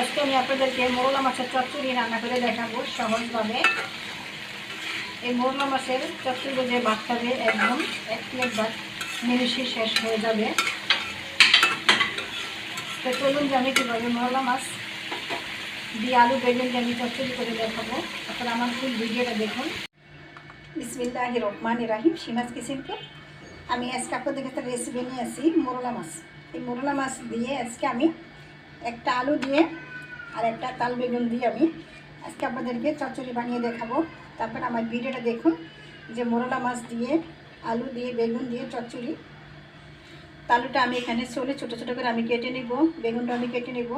আজকে আমি আপনাদেরকে মোরলা মাছের চচ্চড়ি রান্না করে দেখাবো সহজভাবে। এই মোরলা মাছের চচ্চড়ি যে ভাত খাবে, একদম এক প্লেট ভাত নিমিশে শেষ হয়ে যাবে। তো চলুন আমি কীভাবে মোরলা মাছ দিয়ে আলু বেগুন দিয়ে আমি চচ্চড়ি করে দেখাবো। তারপর আমার ফুল ভিডিওটা দেখুন। বিসমিল্লাহ রহমান রাহিম সিমাজ কিসিমকে আমি আজকে আপনাদের একটা রেসিপি নিয়ে আসি মোরলা মাছ। এই মোরলা মাছ দিয়ে আজকে আমি একটা আলু দিয়ে আর একটা তাল বেগুন দিয়ে আমি আজকে আপনাদেরকে চচ্চড়ি বানিয়ে দেখাবো। তারপর আমার ভিডিওটা দেখুন যে মোরলা মাছ দিয়ে, আলু দিয়ে, বেগুন দিয়ে চচ্চড়ি। আলুটা আমি এখানে চলে ছোটো ছোটো করে আমি কেটে নিব, বেগুনটা আমি কেটে নিব।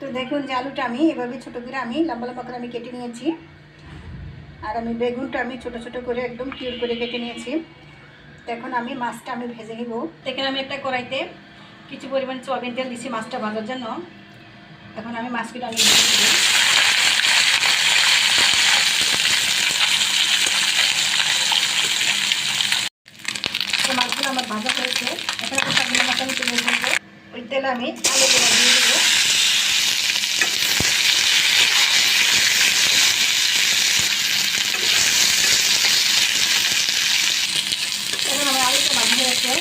তো দেখুন যে আলুটা আমি এভাবে ছোটো করে আমি, লম্বা লম্বা করে আমি কেটে নিয়েছি। আর আমি বেগুনটা আমি ছোট ছোট করে একদম কিউর করে কেটে নিয়েছি। তো এখন আমি মাছটা আমি ভেজে নিব। এখানে আমি একটা কড়াইতে কিছু পরিমাণ সয়াবিন তেল দিচ্ছি মাছটা ভাজার জন্য। এখন আমি মাছগুলো আমি মাছগুলো আমার ভাজা হয়েছে। এখন সবগুলো মাছ আমি তুলে ফেলব ওই তেলে আমি এখন আমার হয়েছে।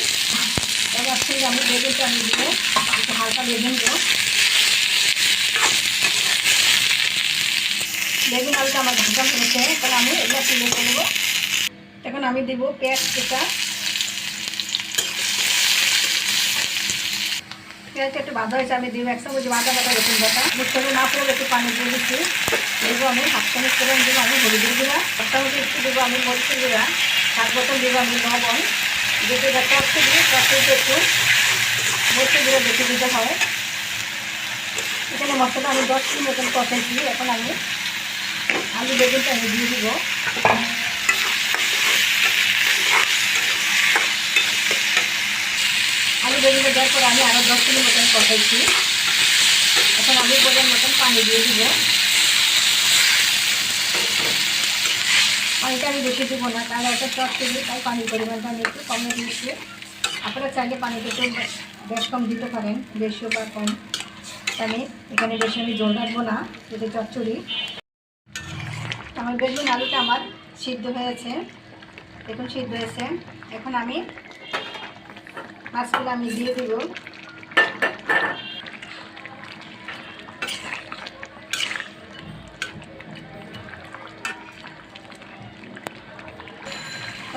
এবার থেকে আমি বেগুনটা আমি দিব। একটু হালকা বেগুন দেবো। বেগুন আলুটা আমার ভাজা হয়েছে তাহলে আমি এগুলো তুলে ফেলব। এখন আমি দিব পেঁয়াজ কেটা। পেঁয়াজটা একটু বাঁধা হয়েছে, আমি দিব এক চামচ বাঁধা বাঁধা রসুন বাটা মিক্সারে না পড়লে একটু পানি দিয়ে দিচ্ছি। দেবো আমি হাফ চামচ করে দেবো আমি হলুদের গুঁড়া। হাফ চামচ একটু দেবো আমি মরিচের গুঁড়া। সাত বোতল দেবো আমি লবণ। এটা টকতে দিয়ে টকতে একটু মরিচের গুঁড়া বেশি দিতে হয়। এখানে মশলাটা আমি দশ মিনিট মতন কষাইছি এখন আমি আলু বেগুনটা আমি দিয়ে দিব। আলু বেগুনটা দেওয়ার পর আমি আরও দশ মিনিট মতন কষাইছি। এখন আমি পরিমাণ মতন পানি দিয়ে দিব। আমি বেশি দেবো না, কারণ একটা চট দিই তাই পানির পরিমাণটা আমি একটু কমে দিয়েছি। আপনারা চাইলে পানিটা একটু বেশ কম দিতে পারেন, বেশিও বা কম। আমি এখানে বেশি আমি জল রাখব না যেটা চচ্চড়ি। আমার বেগুন আলুটা আমার সিদ্ধ হয়েছে দেখুন সিদ্ধ হয়েছে। এখন আমি মাছগুলো আমি দিয়ে দেব।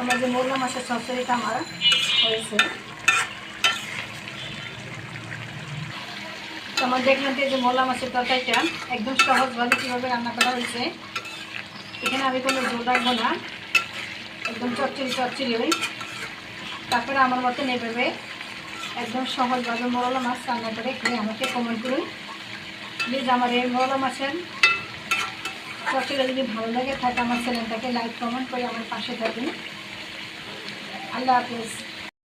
আমার যে মোরলা মাছের চচ্চড়িটা আমার হয়েছে তো আমার দেখলাম যে মোরলা মাছের তরকারিটা একদম সহজভাবে কীভাবে রান্না করা হয়েছে, এখানে আমি কোনো জোর রাখব না, একদম চচ্চড়ি চচ্চড়ি ওই তারপরে আমার মতন এভাবে একদম সহজভাবে মরলা মাছ রান্না করে খেয়ে আমাকে কমেন্ট করুন। প্লিজ আমার এই মরলা মাছের চচ্চড়ি যদি ভালো লাগে থাকে আমার চ্যানেলটাকে লাইক কমেন্ট করে আমার পাশে থাকুন আল্লাহ হাফিজ